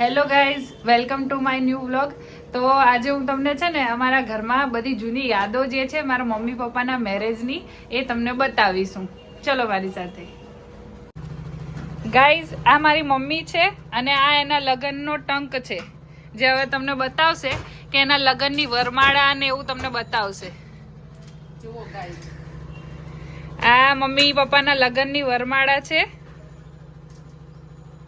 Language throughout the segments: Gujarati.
Hello guys welcome to my new vlog તો આજે હું તમને છે ને અમારા ઘરમાં બધી જૂની યાદો જે છે મારા મમ્મી પપ્પાના મેરેજની એ તમને બતાવીશું. ચલો મારી સાથે. ગાઈઝ આ મારી મમ્મી છે અને આ એના લગ્નનો ટંક છે. જે હવે તમને બતાવશે કે એના લગ્નની વરમાળા ને એવું તમને બતાવશે. જુઓ ગાઈસ આ મમ્મી પપ્પાના લગ્નની વરમાળા છે.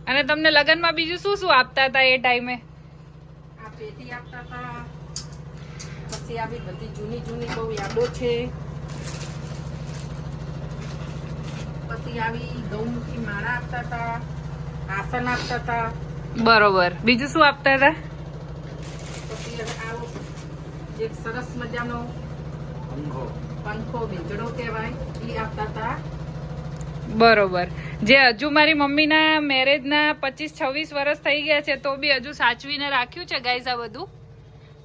અને તમને લગ્નમાં બીજું શું શું આપતા હતા એ ટાઈમે? આ પેટી આપતા હતા. પછી આવી બધી જૂની જૂની બહુ યાદો છે. પછી આવી ગૌમુખી માળા આપતા હતા. આસન આપતા હતા. બરોબર. બીજું શું આપતા હતા? પછી આવો એક સરસ મજાનો પંખો. વીજળો કહેવાય એ આપતા હતા. બરોબર. જે હજુ મારી મમ્મીના મેરેજના પચીસ છવ્વીસ વર્ષ થઈ ગયા છે તો બી હજુ સાચવીને રાખ્યું છે ગાઈઝ આ બધું?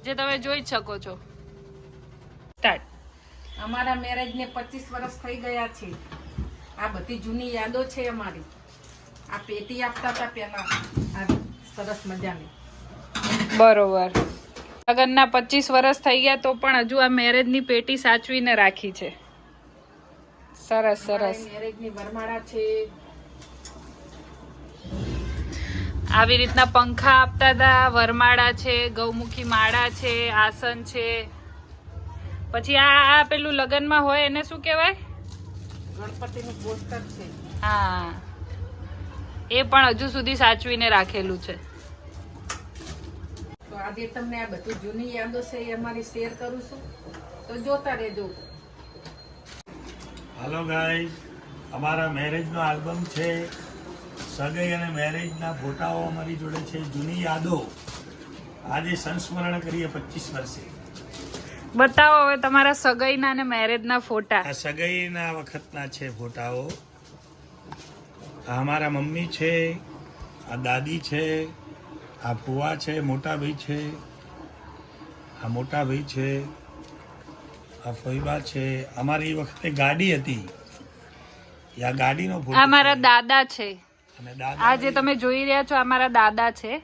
જે તમે જોઈ જ શકો છો. સ્ટાર્ટ અમારા મેરેજને પચીસ વર્ષ થઈ ગયા છે. આ બધી જૂની યાદો છે અમારી. આ પેટી આપતા હતા પહેલા. આ સરસ મજાની. બરોબર. લગ્નના પચીસ વર્ષ થઈ ગયા તો પણ હજુ આ મેરેજની પેટી સાચવીને રાખી છે. સરસ સરસ. મેરેજની વરમાળા છે. આવી રીતના પંખા આપતા હતા વરમાળા છે ગૌમુખી માળા છે આસન છે. પછી આ આ પેલું લગ્નમાં હોય એને શું કહેવાય? ગણપતિનું પોસ્ટર છે. હા. એ પણ હજુ સુધી સાચવીને રાખેલું છે. તો આજે તમને આ બધી જૂની યાદો છે એ અમારી શેર કરું છું. તો જોતા રહેજો. હાલો ગાઈસ અમારા મેરેજનો આલ્બમ છે. સગાઈ અને મેરેજના ફોટાઓ અમારી જોડે છે. જૂની યાદો આજે સંસ્મરણ કરીએ પચીસ વર્ષે. બતાવો હવે તમારા સગાઈના અને મેરેજના ફોટા. આ સગાઈના વખતના છે ફોટાઓ. આ અમારા મમ્મી છે આ દાદી છે આ ફુવા છે મોટા ભાઈ છે આ મોટા ભાઈ છે આ ફોઈબા છે. અમારી વખતે ગાડી હતી. આ ગાડીનો ફોટો આ મારા દાદા છે. આ જે તમે જોઈ રહ્યા છો અમારા દાદા છે.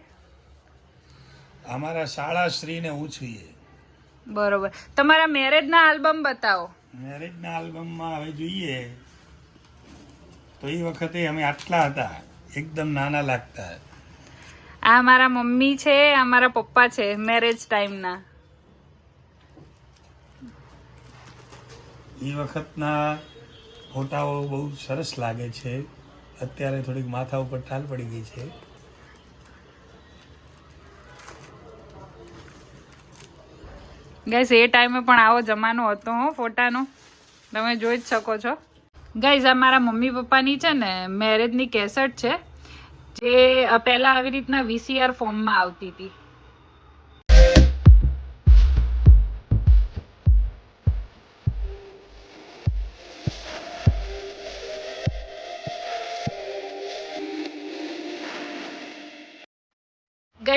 અમારા શાળા શ્રીને હું છીએ. બરોબર. તમારા મેરેજના આલ્બમ બતાવો. મેરેજના આલ્બમમાં હવે જોઈએ તો એ વખતે અમે આટલા હતા એકદમ નાના લાગતા. આ મારા મમ્મી છે આ મારા પપ્પા છે મેરેજ ટાઈમના. એ વખતના ફોટાઓ બહુ સરસ લાગે છે. અત્યારે થોડીક માથા ઉપર ટાલ પડી ગઈ છે. ગાઈઝ એ ટાઈમે પણ આવો જમાનો હતો હો, ફોટાનો. તમે જોઈ જ શકો છો. ગાઈઝ આ મારા મમ્મી પપ્પાની છે ને મેરેજની કેસેટ છે, જે પહેલાં આવી રીતના વીસીઆર ફોર્મમાં આવતી હતી.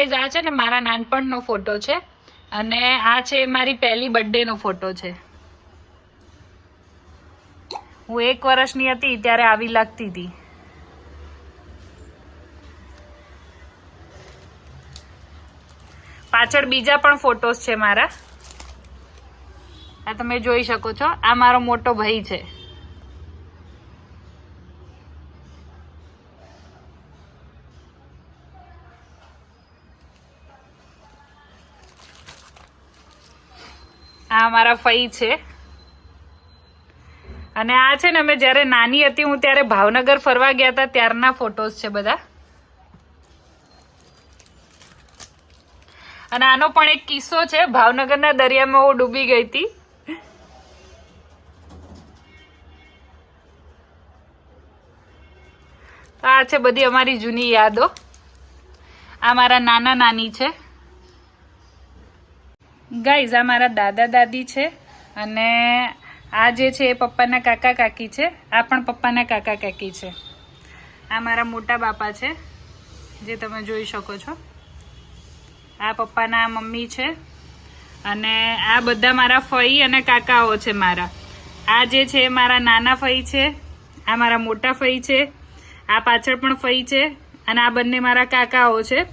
ગાઈઝ આ છે ને મારા નાનપણનો ફોટો છે. અને આ છે મારી પહેલી બર્થડે નો ફોટો છે. હું એક વર્ષની હતી, ત્યારે આવી લાગતી હતી. પાછળ બીજા પણ ફોટોસ છે મારા. આ તમે જોઈ શકો છો. આ મારો મોટો ભાઈ છે. આ મારા ફઈ છે. અને આ છે ને અમે જ્યારે નાની હતી, હું ત્યારે ભાવનગર ફરવા ગયા હતા, ત્યારના ફોટોસ છે બધા. અને આનો પણ એક કિસ્સો છે, ભાવનગરના દરિયામાં હું ડૂબી ગઈ હતી. આ છે બધી અમારી જૂની યાદો. આ મારા નાના નાની છે. ગાઈઝ, આ મારા દાદા દાદી છે અને આ જે છે એ પપ્પાના કાકા કાકી છે. આ પણ પપ્પાના કાકા કાકી છે. આ મારા મોટા બાપા છે, જે તમે જોઈ શકો છો. આ પપ્પાના મમ્મી છે અને આ બધા મારા ફઈ અને કાકાઓ છે મારા. આ જે છે એ મારા નાના ફઈ છે, આ મારા મોટા ફઈ છે, આ પાછળ પણ ફઈ છે અને આ બંને મારા કાકાઓ છે.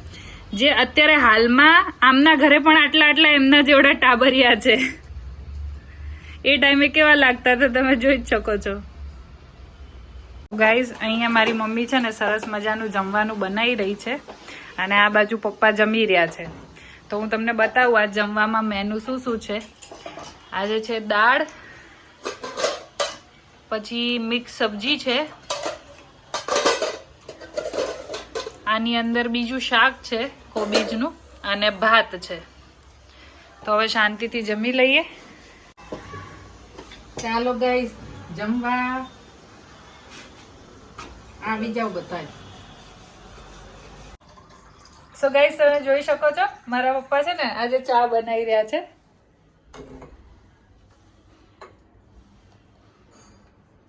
જે અત્યારે હાલમાં આમના ઘરે પણ આટલા આટલા એમના જેવડા ટાબરિયા છે. એ ટાઈમે કેવા લાગતા હતા તમે જોઈ જ શકો છો. ગાઈઝ અહીંયા મારી મમ્મી છે ને સરસ મજાનું જમવાનું બનાવી રહી છે અને આ બાજુ પપ્પા જમી રહ્યા છે. તો હું તમને બતાવું આ જમવામાં મેનુ શું શું છે. આજે છે દાળ, પછી મિક્સ સબ્જી છે. આની અંદર બીજું શાક છે. કોબીજનું અને ભાત છે. તો હવે શાંતિથી જમી લઈએ. ચાલો ગાઈસ જમવા આવી જાઓ બધા સો ગાઈસ તમે જોઈ શકો છો મારા પપ્પા છે ને આજે ચા બનાવી રહ્યા છે.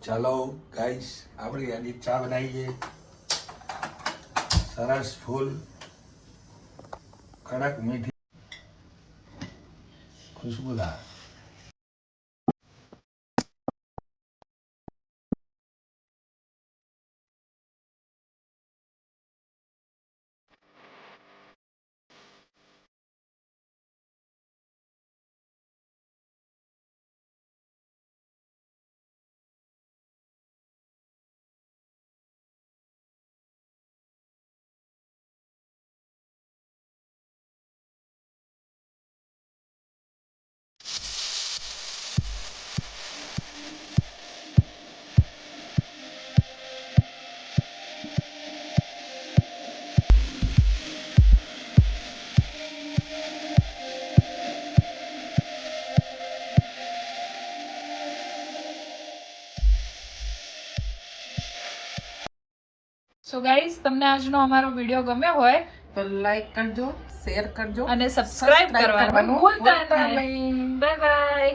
ચાલો ગાઈસ આપણે આજે ચા બનાવીએ. સરસ ફૂલ. કડક મીઠી ખુશ્બુદાર સો ગાઈઝ તમને આજનો અમારો વીડિયો ગમ્યો હોય તો લાઈક કરજો શેર કરજો અને સબસ્ક્રાઇબ કરવાનું ભૂલતા નહીં. Bye bye